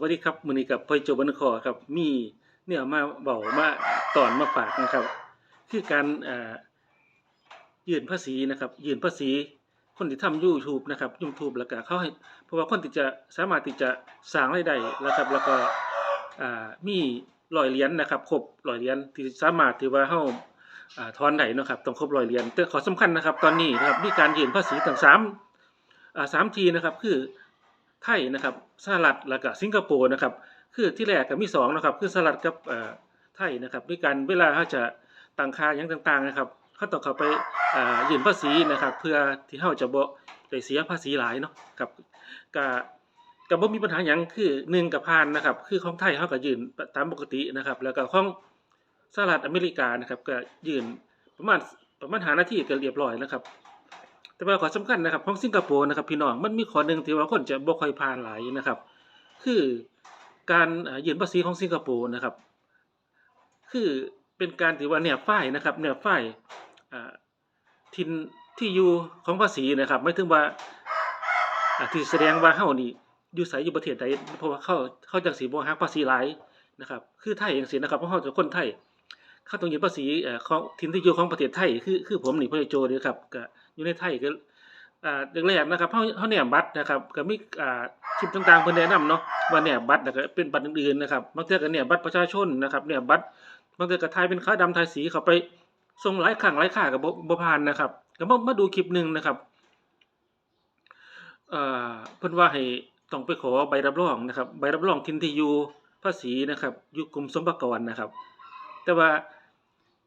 วัสดีครับมือนี้กับพ่อยโจบันคอครับมีเนี่ยมาเบามาตอนมาฝากนะครับ คือการอ่ายื่นภาษีนะครับ ยื่นภาษี คนที่ทำ YouTube นะครับ YouTube แล้วก็เขาให้เพราะว่าคนที่จะสามารถที่จะสร้างรายได้นะครับ แล้วก็มีร้อยเหรียญนะครับครบร้อยเหรียญที่สามารถที่ว่าเฮาอ่าถอนได้นะครับต้องครบร้อยเหรียญแต่ขอสำคัญนะครับ ตอนนี้นะครับมีการยื่นภาษีทั้งสามสามทีนะครับ คือ ไทยนะครับสหรัฐแล้วก็สิงคโปร์นะครับ คือที่แรกก็มีสองนะครับ คือสหรัฐกับไทยนะครับ ด้วยกันเวลาเขาจะตั้งค่าหยังต่างๆนะครับเขาต้องเข้าไปยื่นภาษีนะครับ เพื่อที่เขาจะบ่ได้เสียภาษีหลายเนาะครับก็ก็บ่มีปัญหาหยังคือหนึ่งกับผ่านนะครับ คือของไทยเขาก็ยื่นตามปกตินะครับ แล้วก็ของสหรัฐอเมริกานะครับ ก็ยื่นประมาณประมาณหานาทีก็เรียบร้อยนะครับ แต่ว่าข้อสำคัญนะครับของสิงคโปร์นะครับพี่น้องมันมีข้อหนึ่งที่ว่าคนจะบ่ค่อยผ่านหลายนะครับ คือการยื่นภาษีของสิงคโปร์นะครับ คือเป็นการที่ว่าแนบฝ้ายนะครับแนบฝ้ายอ่าทินที่อยู่ของภาษีนะครับหมายถึงว่าที่แสดงว่าเฮานี่อยู่ไสอยู่ประเทศใดเพราะว่าเข้าเข้าจังสิบ่หักภาษีหลายนะครับ คือไทยจังซี่นะครับเพราะเฮาเป็นคนไทย เขาต้องยื่นภาษีเอ่อของทินที่อยู่ของประเทศไทยคือคือผมนี่พ่อโจนี่ครับก็อยู่ในไทยก็อ่าแรกๆนะครับเฮาเฮาแนบบัตรนะครับก็มีอ่าคลิปต่างๆเพิ่นแนะนำเนาะว่าแนบบัตรแล้วก็เป็นบัตรอื่นๆนะครับบางเทื่อก็แนบบัตรประชาชนนะครับแนบบัตรบางเทื่อก็ถ่ายเป็นขาวดำถ่ายสีเขาไปส่งหลายครั้งหลายค่าก็บ่บ่ผ่านนะครับก็มามาดูคลิปหนึ่งนะครับเอ่อเพิ่อนว่าให้ต้องไปขอใบรับรองนะครับ ใบรับรองทินที่อยู่ภาษีนะครับอยู่กรมสรรพากรนะครับ แต่ว่า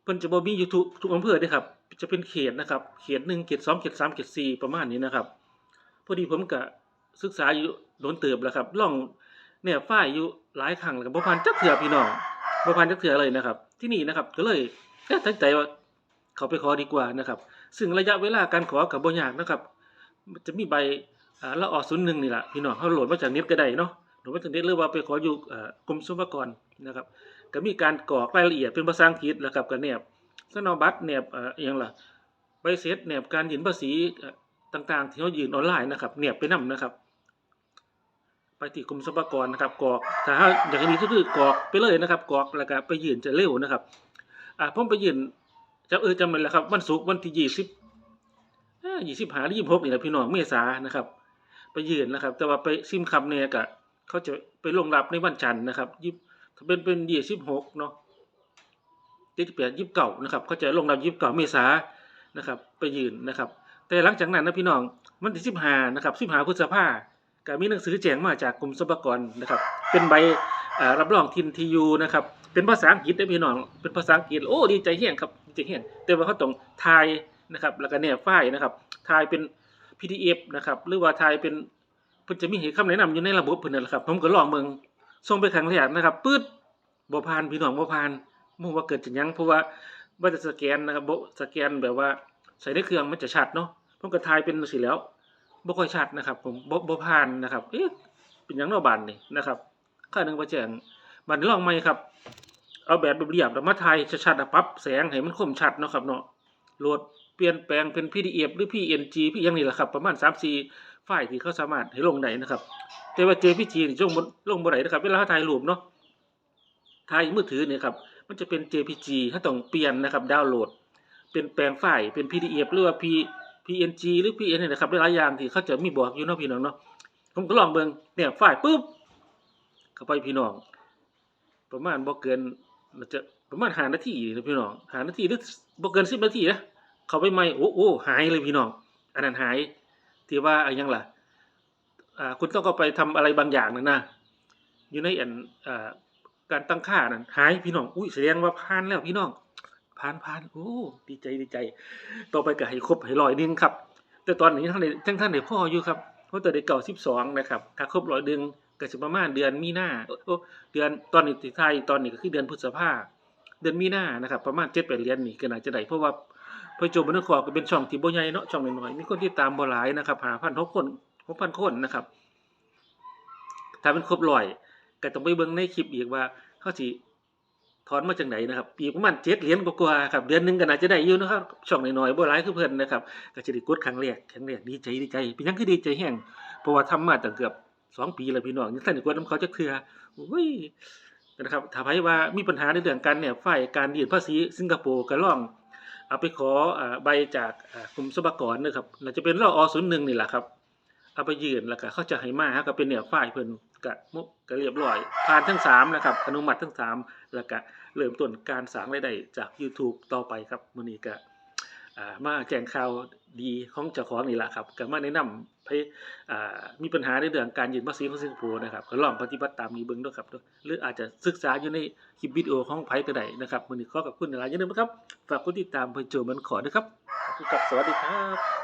เพิ่นจะบ่มีอยู่ทุกทุกอำเภอเด้ครับ จะเป็นเขตนะครับ เขต1เขต2เขต3เขต4ประมาณนี้นะครับ พอดีผมก็ศึกษาอยู่โดนเติบแล้วครับล่องเนี่ยฝ้ายอยู่หลายครั้งแล้วก็บ่ผ่านจักเทื่อพี่น้องบ่ผ่านจักเทื่อเลยนะครับ ที่นี่นะครับก็เลยเอ๊ะตั้งใจว่าเขาไปขอดีกว่านะครับ ซึ่งระยะเวลาการขอก็บ่ยากนะครับ จะมีใบอ่าละออ01นี่ล่ะพี่น้องเฮาโหลดมาจากเน็ตก็ได้เนาะโหลดมาจากเน็ตหรือว่าไปขออยู่อ่อกรมสรรพากร นะครับก็มีการกรอกรายละเอียดเป็นภาษาอังกฤษแล้วครับก็แนบสนอบัตรแนบเอ่ออหยังล่ะใบเสร็จแนบการยืนภาษีต่างๆ ที่เขายืนออนไลน์นะครับแนบไปนํนะครับ ไปที่กรมสรรพากรนะครับกรอกถ้าอย่างนี้ก็คือกรอกไปเลยนะครับกรอกแล้วก็ไปยืนจะเร็วนะครับอ่าผมไปยืนจะเออจำเป็นแล้วครับวันศุกร์วันที่ยี่สิบยี่สิบห้าหรือยี่สิบหกนี่แหละพี่น้องเมษานะครับ ไปยืนนะครับ แต่ว่าไปซิมคำเนี่ยกะเขาจะไปลงรับในวันจันทร์นะครับยี่ ถ้าเป็นเป็นยี่สิบหกเนาะยี่สิบแปดยี่สิบเก้านะครับเขาจะลงรับยี่สิบเก้าเมษานะครับ ไปยืนนะครับ แต่หลังจากนั้นนะพี่น้องวันที่สิบห้านะครับสิบห้าพฤษภาก็มีหนังสือแจ้งมาจากกรมสรรพากรนะครับ เป็นใบรับรองทินทียูนะครับ เป็นภาษาอังกฤษได้พี่น้อง เป็นภาษาอังกฤษ โอ้ดีใจแห้ยงครับดีใจแห้ยงแต่ว่าเขาต้องทายนะครับ แล้วก็เนี่ยไฟล์นะครับทายเป็น PDF นะครับ หรือว่าทายเป็นเพิ่นจะมีให้คำแนะนำอยู่ในระบบเพิ่นนั่นแหละครับ ผมก็ลองเบิ่ง ส่งไปครั้งแรกนะครับปื๊ดบ่ผ่านพี่น้องบ่ผ่านบ่ว่าเกิดจากยังเพราะว่าว่าจะสแกนนะครับบ่สแกนแบบว่าใส่ในเครื่องมันจะชัดเนาะผมก็ทายเป็นจังซี่แล้วบ่ค่อยชัดนะครับ ผมบ่บ่ผ่านนะครับ เอ๊ะเป็นยังเนาะบานนี่นะครับค่าหนึงว่าแจ้งบันี้ลองใหม่ครับ เอาแบบเรียบๆแล้วมาถ่ายชัดๆอะปรับแสงให้มันคมชัดเนาะครับเนาะโหลดเปลี่ยนแปลงเป็น PDF หรือ PNG พี่ยังนี่แหละครับ ประมาณ3-4 ไฟล์ที่เขาสามารถให้ลงได้นะครับ แต่ว่า JPG นี่ลงบ่ลงบ่ได้นะครับ เวลาเราถ่ายรูปเนาะถ่ายมือถือเนี่ยครับมันจะเป็น JPG ถ้าต้องเปลี่ยนนะครับดาวน์โหลด เป็นแปลงไฟล์เป็น PDF หรือว่า P PNG หรือ PN เนี่ยนะครับหลายอย่างที่เขาจะมีบอกอยู่เนาะพี่น้องเนาะผมก็ลองเบิ่งเนี่ยไฟล์ปุ๊บเข้าไปพี่น้อง ประมาณบ่เกินมันจะประมาณ5นาทีนะพี่น้อง5นาทีหรือบ่เกิน10นาทีนะเข้าไปใหม่โอ้โอ้หายเลยพี่น้อง อันนั้นหาย ที่ว่าอะหยังล่ะคุณต้องก็ไปทำอะไรบางอย่างนั่นนะอยู่ในอันอการตั้งค่านั่นหายพี่น้องอุ้ยแสดงว่าผ่านแล้วพี่น้องผ่านผ่านโอ้ดีใจดีใจ ต่อไปก็ให้ครบให้ร้อยหนึงครับ แต่ตอนนี้ท่านได้ทั้งท่านได้พ่ออยู่ครับเพราะแต่ได้เก่า12นะครับถ้าครบร้อยหนึงก็สิประมาณเดือนมีนาเดือนตอนนี้ที่ไทยตอนนี้ก็คือเดือนพฤษภาเดือนมีนานะครับ ประมาณ7-8เหรียญนี่ก็น่าจะได้เพราะว่า พอโจบันทึกขอก็เป็นช่องที่บ่ใหญ่เนาะช่องน้อยๆมีคนที่ตามบ่หลายนะครับ5,000 6คน6,000คนนะครับ ถ้าเป็นครบร้อยก็ต้องไปเบิ่งในคลิปอีกว่าเขาสิถอนมาจากไหนนะครับอีกประมาณ7เหรียญกว่าๆครับเดือนหนึงก็น่าจะได้อยู่นะครับช่องน้อยๆบ่หลายคือเพิ่นนะครับก็จะได้กดครั้งแรกครั้งแรกดีใจดีใจเป็นยังคือดีใจแฮงเพราะว่าทำมาตั้งเกือบสองปีแล้วพี่น้องยังทันได้กดนํเขาจักเทื่ออุ้ยนะครับถ้าไผว่ามีปัญหาในเรื่องการเนี่ยฝ่ายการยื่นภาษีสิงคโปร์ก็ลอง เอาไปขอใบจากกรมสรรพากรนะครับน่าจะเป็นรออศูนย์หนึ่งนี่แหละครับ เอาไปยื่นแล้วก็เขาจะให้มาก็เป็นเนี่ยฝ่ายเพิ่นกะมุกกะเรียบร้อย ผ่านทั้งสามนะครับ อนุมัติทั้งสามแล้วก็เริ่มต้นการสร้างรายได้จาก YouTube ต่อไปครับมือนี้ก็ อ่ามาแจ้งข่าวดีของเจ้าของนี่แหละครับก็มาแนะนำให้อ่ามีปัญหาในเรื่องการยืนภาษีของสิงคโปร์นะครับก็ลองปฏิบัติตามนี้เบิ่งด้วยครับหรืออาจจะศึกษาอยู่ในคลิปวิดีโอของไผก็ได้นะครับมื้อนี้ขอขอบคุณหลายๆอย่างนึงนะครับฝากกดติดตามเพื่อโจมันขอด้ครับขอบคุณครับสวัสดีครับ